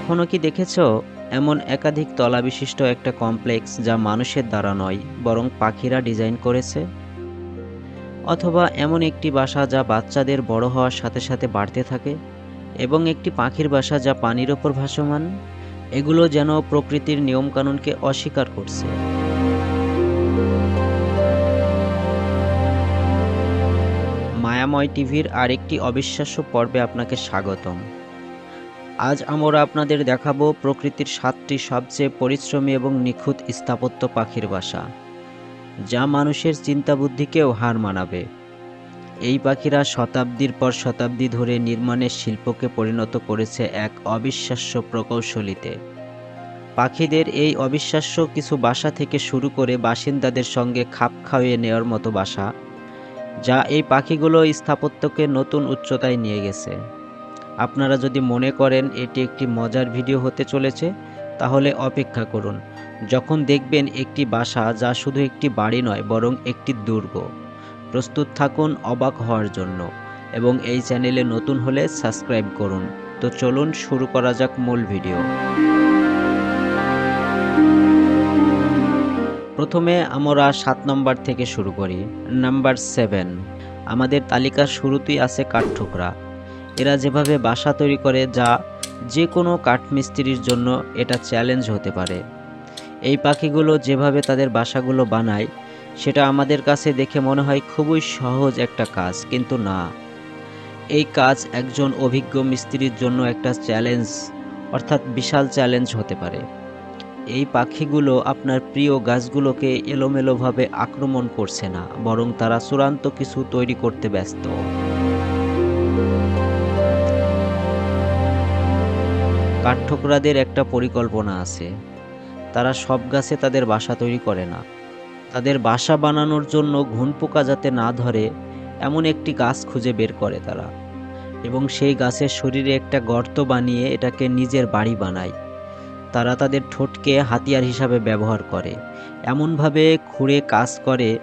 কখনো কি দেখেছ এমন একাধিক তলা বিশিষ্ট একটা কমপ্লেক্স যা মানুষের দ্বারা নয়, বরং পাখিরা ডিজাইন করেছে? অথবা এমন একটি বাসা যা বাচ্চাদের বড় হওয়ার সাথে সাথে বাড়তে থাকে, এবং একটি পাখির বাসা যা পানির ওপর ভাসমান? এগুলো যেন প্রকৃতির নিয়মকানুনকে অস্বীকার করছে। মায়াময় টিভির আরেকটি অবিশ্বাস্য পর্বে আপনাকে স্বাগতম। আজ আমরা আপনাদের দেখাবো প্রকৃতির সাতটি সবচেয়ে পরিশ্রমী এবং নিখুঁত স্থাপত্য পাখির বাসা, যা মানুষের চিন্তাবুদ্ধিকেও হার মানাবে। এই পাখিরা শতাব্দীর পর শতাব্দী ধরে নির্মাণের শিল্পকে পরিণত করেছে এক অবিশ্বাস্য প্রকৌশলীতে। পাখিদের এই অবিশ্বাস্য কিছু বাসা থেকে শুরু করে বাসিন্দাদের সঙ্গে খাপ খাইয়ে নেওয়ার মতো বাসা, যা এই পাখিগুলো স্থাপত্যকে নতুন উচ্চতায় নিয়ে গেছে। আপনারা যদি মনে করেন এটি একটি মজার ভিডিও হতে চলেছে, তাহলে অপেক্ষা করুন। যখন দেখবেন একটি বাসা যা শুধু একটি বাড়ি নয়, বরং একটি দুর্গ। প্রস্তুত থাকুন অবাক হওয়ার জন্য এবং এই চ্যানেলে নতুন হলে সাবস্ক্রাইব করুন। তো চলুন শুরু করা যাক মূল ভিডিও। প্রথমে আমরা সাত নম্বর থেকে শুরু করি। Number seven. আমাদের তালিকার শুরুতেই আছে কাঠঠোকরা। এরা যেভাবে বাসা তৈরি করে, যা যে কোনো কাঠমিস্ত্রির জন্য এটা চ্যালেঞ্জ হতে পারে। এই পাখিগুলো যেভাবে তাদের বাসাগুলো বানায়, সেটা আমাদের কাছে দেখে মনে হয় খুবই সহজ একটা কাজ, কিন্তু না। এই কাজ একজন অভিজ্ঞ মিস্ত্রির জন্য একটা চ্যালেঞ্জ অর্থাৎ বিশাল চ্যালেঞ্জ হতে পারে। এই পাখিগুলো আপনার প্রিয় গাছগুলোকে এলোমেলোভাবে আক্রমণ করছে না, বরং তারা চূড়ান্ত কিছু তৈরি করতে ব্যস্ত। কাঠঠোকরাদের একটা পরিকল্পনা আছে। তারা সব গাছে তাদের বাসা তৈরি করে না। তাদের বাসা বানানোর জন্য ঘুনপোকা যাতে না ধরে, এমন একটি গাছ খুঁজে বের করে তারা। এবং সেই গাছের শরীরে একটা গর্ত বানিয়ে এটাকে নিজের বাড়ি বানায়। তারা তাদের ঠোঁটকে হাতিয়ার হিসাবে ব্যবহার করে। এমনভাবে খুঁড়ে কাজ করে,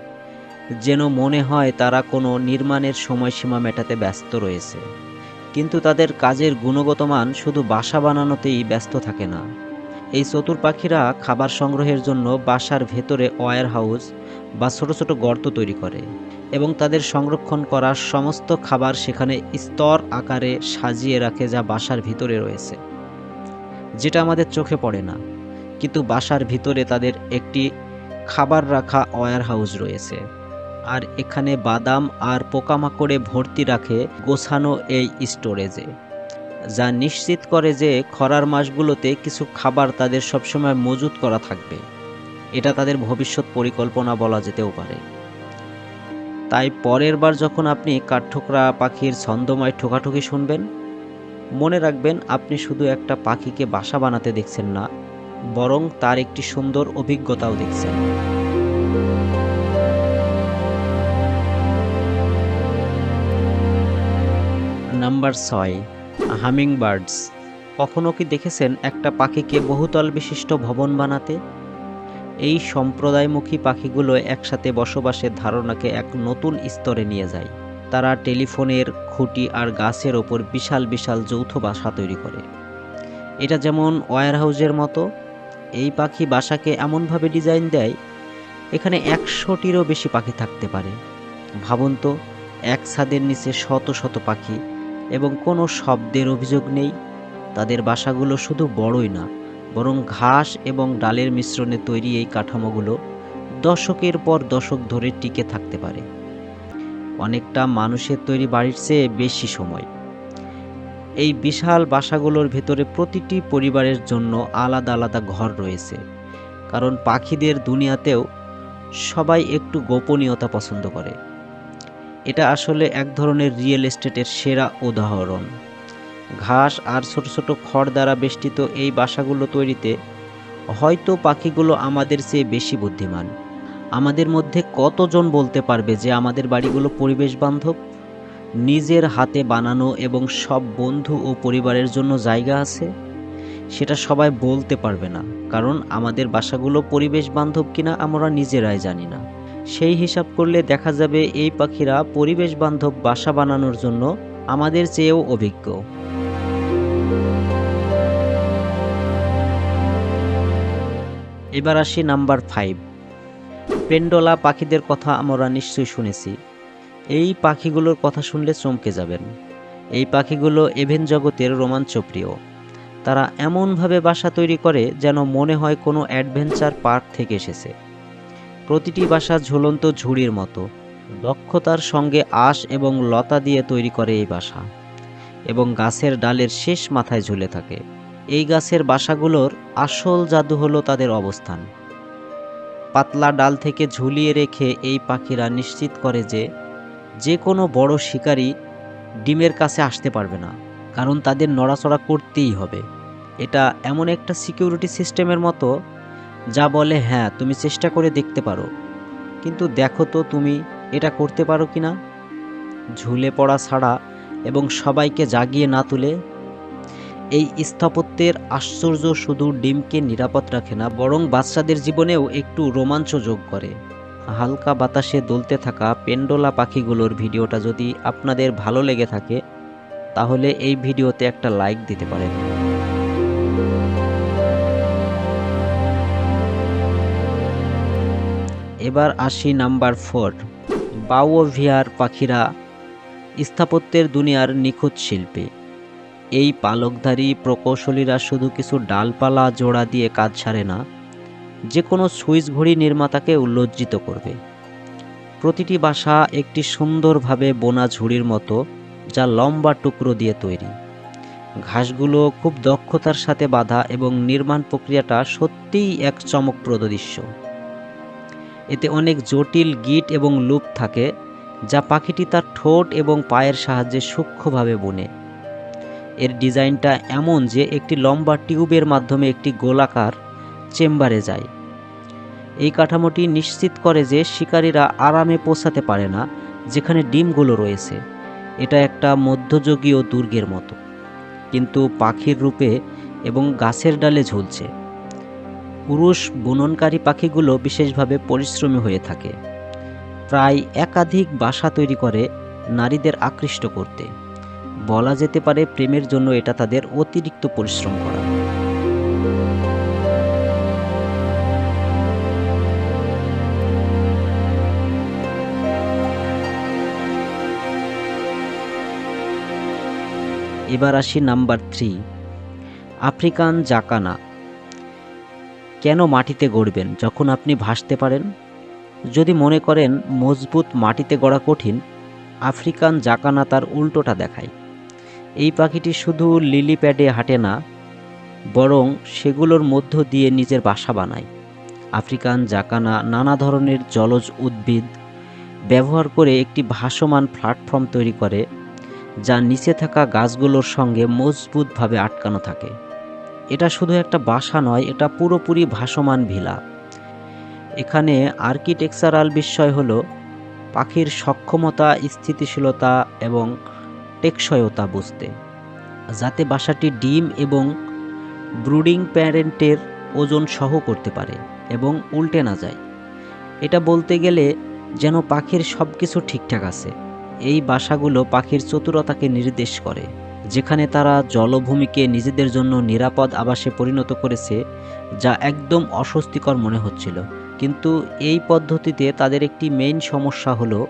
যেন মনে হয় তারা কোনো নির্মাণের সময়সীমা মেটাতে ব্যস্ত রয়েছে। কিন্তু তাদের কাজের গুণগত মান শুধু বাসা বানানোতেই ব্যস্ত থাকে না। এই চতুর পাখিরা খাবার সংগ্রহের জন্য বাসার ভেতরে ওয়্যার হাউস বা ছোট ছোট গর্ত তৈরি করে এবং তাদের সংরক্ষণ করা সমস্ত খাবার সেখানে স্তর আকারে সাজিয়ে রাখে যা বাসার ভিতরে রয়েছে। যেটা আমাদের চোখে পড়ে না, কিন্তু বাসার ভিতরে তাদের একটি খাবার রাখা ওয়ার হাউস রয়েছে। আর এখানে বাদাম আর পোকামাকড়ে ভর্তি রাখে গোছানো এই স্টোরেজে, যা নিশ্চিত করে যে খরার মাসগুলোতে কিছু খাবার তাদের সবসময় মজুত করা থাকবে। এটা তাদের ভবিষ্যৎ পরিকল্পনা বলা যেতেও পারে। তাই পরের বার যখন আপনি কাঠঠোকরা, পাখির ছন্দময় ঠোকাঠুকি শুনবেন, মনে রাখবেন আপনি শুধু একটা পাখিকে বাসা বানাতে দেখছেন না, বরং তার একটি সুন্দর অভিজ্ঞতাও দেখছেন। নাম্বার ছয় হামিং বার্ডস কখনো কি দেখেছেন একটা পাখিকে বহুতল বিশিষ্ট ভবন বানাতে? এই সম্প্রদায়মুখী পাখিগুলো একসাথে বসবাসের ধারণাকে এক নতুন স্তরে নিয়ে যায়। তারা টেলিফোনের খুঁটি আর গাছের ওপর বিশাল বিশাল যৌথ বাসা তৈরি করে। এটা যেমন ওয়্যার হাউসের মতো, এই পাখি বাসাকে এমনভাবে ডিজাইন দেয়, এখানে একশোটিরও বেশি পাখি থাকতে পারে। ভাবুন তো, এক ছাদের নিচে শত শত পাখি এবং কোনো শব্দের অভিযোগ নেই। তাদের বাসাগুলো শুধু বড়ই না, বরং ঘাস এবং ডালের মিশ্রণে তৈরি এই কাঠামোগুলো দশকের পর দশক ধরে টিকে থাকতে পারে। অনেকটা মানুষের তৈরি বাড়ির চেয়ে বেশি সময়। এই বিশাল বাসাগুলোর ভেতরে প্রতিটি পরিবারের জন্য আলাদা আলাদা ঘর রয়েছে, কারণ পাখিদের দুনিয়াতেও সবাই একটু গোপনীয়তা পছন্দ করে। এটা আসলে এক ধরনের রিয়েল এস্টেটের সেরা উদাহরণ। ঘাস আর ছোট ছোট খড় দ্বারা বেষ্টিত এই বাসাগুলো তৈরিতে হয়তো পাখিগুলো আমাদের চেয়ে বেশি বুদ্ধিমান। আমাদের মধ্যে কতজন বলতে পারবে যে আমাদের বাড়িগুলো পরিবেশ বান্ধব? নিজের হাতে বানানো এবং সব বন্ধু ও পরিবারের জন্য জায়গা আছে? সেটা সবাই বলতে পারবে না, কারণ আমাদের বাসাগুলো পরিবেশ বান্ধব কিনা আমরা নিজেরাই জানি না। সেই হিসাব করলে দেখা যাবে এই পাখিরা পরিবেশ বান্ধব বাসা বানানোর জন্য আমাদের চেয়েও অভিজ্ঞ। এবার আসি নাম্বার ফাইভ। পেন্ডোলা পাখিদের কথা আমরা নিশ্চয়ই শুনেছি। এই পাখিগুলোর কথা শুনলে চমকে যাবেন। এই পাখিগুলো এভেন জগতের রোমাঞ্চপ্রিয়। তারা এমনভাবে বাসা তৈরি করে যেন মনে হয় কোনো অ্যাডভেঞ্চার পার্ক থেকে এসেছে। প্রতিটি বাসা ঝুলন্ত ঝুড়ির মতো। দক্ষতার সঙ্গে আঁশ এবং লতা দিয়ে তৈরি করে এই বাসা এবং গাছের ডালের শেষ মাথায় ঝুলে থাকে। এই গাছের বাসাগুলোর আসল জাদু হলো তাদের অবস্থান। পাতলা ডাল থেকে ঝুলিয়ে রেখে এই পাখিরা নিশ্চিত করে যে যে কোনো বড় শিকারী ডিমের কাছে আসতে পারবে না, কারণ তাদের নড়াচড়া করতেই হবে। এটা এমন একটা সিকিউরিটি সিস্টেমের মতো যা বলে হ্যাঁ তুমি চেষ্টা করে দেখতে পারো। কিন্তু দেখো তো তুমি এটা করতে পারো কি না? ঝুলে পড়া ছাড়া এবং সবাইকে জাগিয়ে না তুলে, এই স্থাপত্যের আশ্চর্য শুধু ডিমকে নিরাপদ রাখে না, বরং বাচ্চাদের জীবনেও একটু রোমাঞ্চ যোগ করে। হালকা বাতাসে দুলতে থাকা পেন্ডোলা পাখিগুলোর ভিডিওটা যদি আপনাদের ভালো লেগে থাকে, তাহলে এই ভিডিওতে একটা লাইক দিতে পারেন। এবার আসি নাম্বার ফোর। বাউভিয়ার পাখিরা স্থাপত্যের দুনিয়ার নিখুঁত শিল্পী। এই পালকধারী প্রকৌশলীরা শুধু কিছু ডালপালা জোড়া দিয়ে কাজ ছাড়ে না যে কোনো সুইচ ঘড়ি নির্মাতাকে উল্লজ্জিত করবে। প্রতিটি বাসা একটি সুন্দরভাবে বোনা ঝুড়ির মতো, যা লম্বা টুকরো দিয়ে তৈরি। ঘাসগুলো খুব দক্ষতার সাথে বাঁধা এবং নির্মাণ প্রক্রিয়াটা সত্যিই এক চমকপ্রদ দৃশ্য। এতে অনেক জটিল গিট এবং লুপ থাকে, যা পাখিটি তার ঠোঁট এবং পায়ের সাহায্যে সূক্ষ্মভাবে বুনে। এর ডিজাইনটা এমন যে একটি লম্বা টিউবের মাধ্যমে একটি গোলাকার চেম্বারে যায়। এই কাঠামোটি নিশ্চিত করে যে শিকারীরা আরামে পৌঁছাতে পারে না, যেখানে ডিমগুলো রয়েছে। এটা একটা মধ্যযুগীয় দুর্গের মতো। কিন্তু পাখির রূপে এবং গাছের ডালে ঝুলছে। পুরুষ বুননকারী পাখিগুলো বিশেষভাবে পরিশ্রমী হয়ে থাকে। প্রায় একাধিক বাসা তৈরি করে নারীদের আকৃষ্ট করতে। বলা যেতে পারে প্রেমের জন্য এটা তাদের অতিরিক্ত পরিশ্রম করা। এবার আসি নাম্বার থ্রি, আফ্রিকান জাকানা। কেন মাটিতে গড়বেন যখন আপনি ভাসতে পারেন? যদি মনে করেন মজবুত মাটিতে গড়া কঠিন, আফ্রিকান জাকানা তার উল্টোটা দেখায়। এই পাখিটি শুধু লিলি প্যাডে হাঁটে না, বরং সেগুলোর মধ্য দিয়ে নিজের বাসা বানায়। আফ্রিকান জাকানা নানা ধরনের জলজ উদ্ভিদ ব্যবহার করে একটি ভাসমান প্ল্যাটফর্ম তৈরি করে, যা নিচে থাকা গাছগুলোর সঙ্গে মজবুতভাবে আটকানো থাকে। এটা শুধু একটা বাসা নয়, এটা পুরোপুরি ভাসমান ভিলা। এখানে আর্কিটেকচারাল বিষয় হলো পাখির সক্ষমতা, স্থিতিশীলতা এবং টেকসয়তা বুঝতে। যাতে বাসাটি ডিম এবং ব্রুডিং প্যারেন্টের ওজন সহ করতে পারে এবং উল্টে না যায়। এটা বলতে গেলে যেন পাখির সব কিছু ঠিকঠাক আছে। এই বাসাগুলো পাখির চতুরতাকে নির্দেশ করে। যেখানে তারা জলভূমিকে নিজেদের জন্য নিরাপদ আবাসে পরিণত করেছে, যা একদম অস্বস্তিকর মনে হচ্ছিল। কিন্তু এই পদ্ধতিতে তাদের একটি মেইন সমস্যা হলো,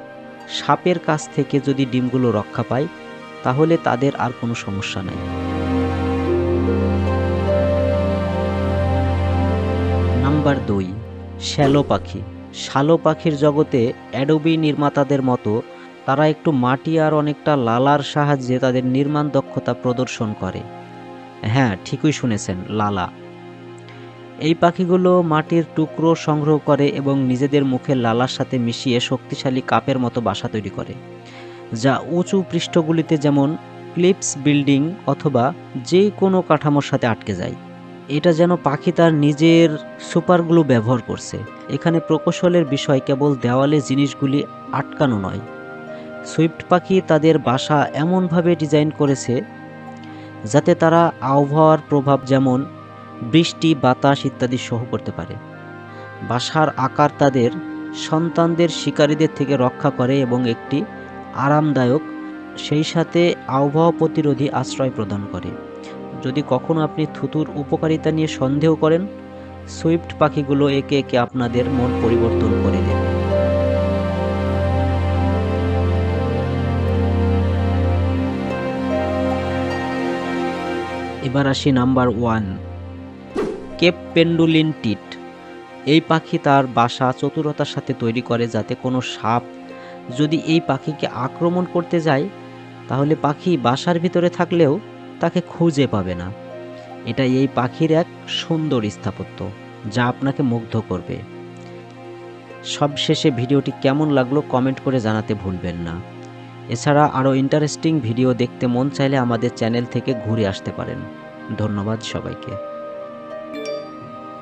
সাপের কাছ থেকে যদি ডিমগুলো রক্ষা পায়, তাহলে তাদের আর কোনো সমস্যা নেই। নাম্বার দুই, শ্যালো পাখি। শ্যালো পাখির জগতে অ্যাডোবি নির্মাতাদের মতো তারা একটু মাটি আর অনেকটা লালার সাহায্যে তাদের নির্মাণ দক্ষতা প্রদর্শন করে। হ্যাঁ ঠিকই শুনেছেন, লালা। এই পাখিগুলো মাটির টুকরো সংগ্রহ করে এবং নিজেদের মুখে লালার সাথে মিশিয়ে শক্তিশালী কাপের মতো বাসা তৈরি করে, যা উঁচু পৃষ্ঠগুলিতে যেমন ক্লিপস বিল্ডিং অথবা যে কোনো কাঠামোর সাথে আটকে যায়। এটা যেন পাখি তার নিজের সুপারগুলো ব্যবহার করছে। এখানে প্রকৌশলের বিষয় কেবল দেওয়ালে জিনিসগুলি আটকানো নয় সুইফট পাখি তাদের বাসা এমনভাবে ডিজাইন করেছে যাতে তারা আবহাওয়ার প্রভাব যেমন বৃষ্টি, বাতাস ইত্যাদি সহ করতে পারে। বাসার আকার তাদের সন্তানদের শিকারীদের থেকে রক্ষা করে এবং একটি আরামদায়ক, সেই সাথে আবহাওয়া প্রতিরোধী আশ্রয় প্রদান করে। যদি কখনো আপনি থুতুর উপকারিতা নিয়ে সন্দেহ করেন, সুইফট পাখিগুলো একে একে আপনাদের মন পরিবর্তন করে দেবে। আসি number one. Cape penduline tit. এই পাখি তার বাসা চতুরতার সাথে তৈরি করে যাতে কোনো সাপ যদি এই পাখিকে আক্রমণ করতে যায়, তাহলে পাখি বাসার ভিতরে থাকলেও তাকে খুঁজে পাবে না। এটা এই পাখির এক সুন্দর স্থাপত্য, যা আপনাকে মুগ্ধ করবে। সবশেষে ভিডিওটি কেমন লাগল কমেন্ট করে জানাতে ভুলবেন না। এছাড়া আরও ইন্টারেস্টিং ভিডিও দেখতে মন চাইলে আমাদের চ্যানেল থেকে ঘুরে আসতে পারেন। ধন্যবাদ সবাইকে।